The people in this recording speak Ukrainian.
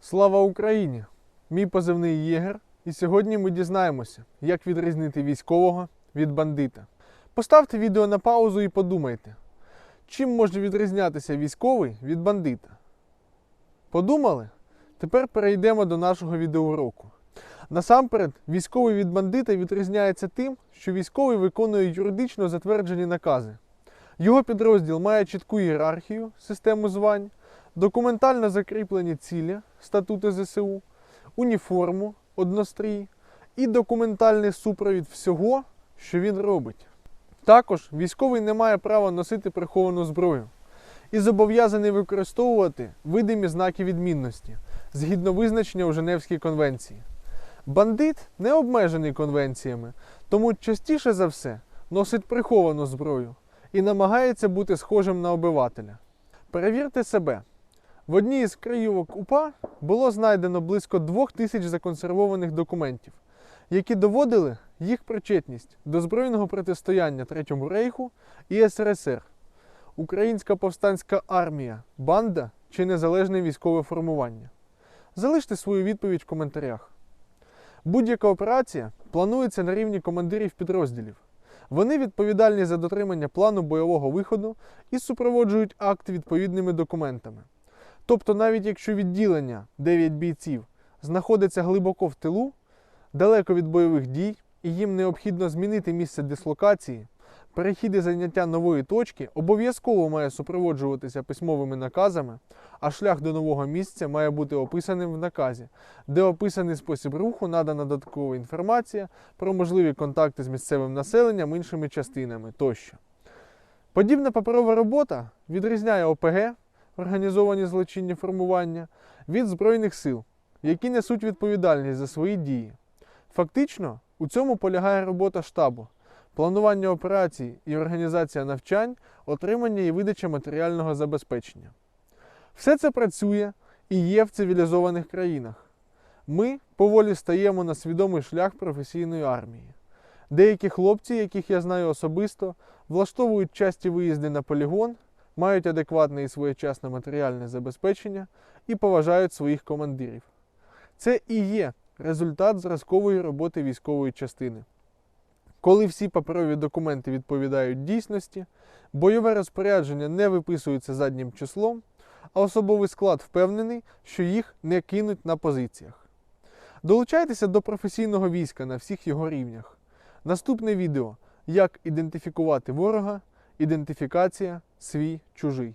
Слава Україні! Мій позивний Єгер, і сьогодні ми дізнаємося, як відрізнити військового від бандита. Поставте відео на паузу і подумайте, чим може відрізнятися військовий від бандита. Подумали? Тепер перейдемо до нашого відеоуроку. Насамперед, військовий від бандита відрізняється тим, що військовий виконує юридично затверджені накази. Його підрозділ має чітку ієрархію, систему звань, документально закріплені цілі, статути ЗСУ, уніформу, однострій і документальний супровід всього, що він робить. Також військовий не має права носити приховану зброю і зобов'язаний використовувати видимі знаки відмінності згідно визначення у Женевській конвенції. Бандит не обмежений конвенціями, тому частіше за все носить приховану зброю і намагається бути схожим на обивателя. Перевірте себе. В одній із краївок УПА було знайдено близько двох тисяч законсервованих документів, які доводили їх причетність до збройного протистояння Третьому рейху і СРСР, Українська повстанська армія, банда чи незалежне військове формування. Залиште свою відповідь в коментарях. Будь-яка операція планується на рівні командирів підрозділів. Вони відповідальні за дотримання плану бойового виходу і супроводжують акт відповідними документами. Тобто, навіть якщо відділення 9 бійців знаходиться глибоко в тилу, далеко від бойових дій, і їм необхідно змінити місце дислокації, перехід і заняття нової точки обов'язково має супроводжуватися письмовими наказами, а шлях до нового місця має бути описаним в наказі, де описаний спосіб руху, надана додаткова інформація про можливі контакти з місцевим населенням, іншими частинами тощо. Подібна паперова робота відрізняє ОПГ, організовані злочинні формування, від Збройних сил, які несуть відповідальність за свої дії. Фактично, у цьому полягає робота штабу, планування операцій і організація навчань, отримання і видача матеріального забезпечення. Все це працює і є в цивілізованих країнах. Ми поволі стаємо на свідомий шлях професійної армії. Деякі хлопці, яких я знаю особисто, влаштовують часті виїзди на полігон, мають адекватне і своєчасне матеріальне забезпечення і поважають своїх командирів. Це і є результат зразкової роботи військової частини. Коли всі паперові документи відповідають дійсності, бойове розпорядження не виписується заднім числом, а особовий склад впевнений, що їх не кинуть на позиціях. Долучайтеся до професійного війська на всіх його рівнях. Наступне відео як ідентифікувати ворога, ідентифікація свій чужий.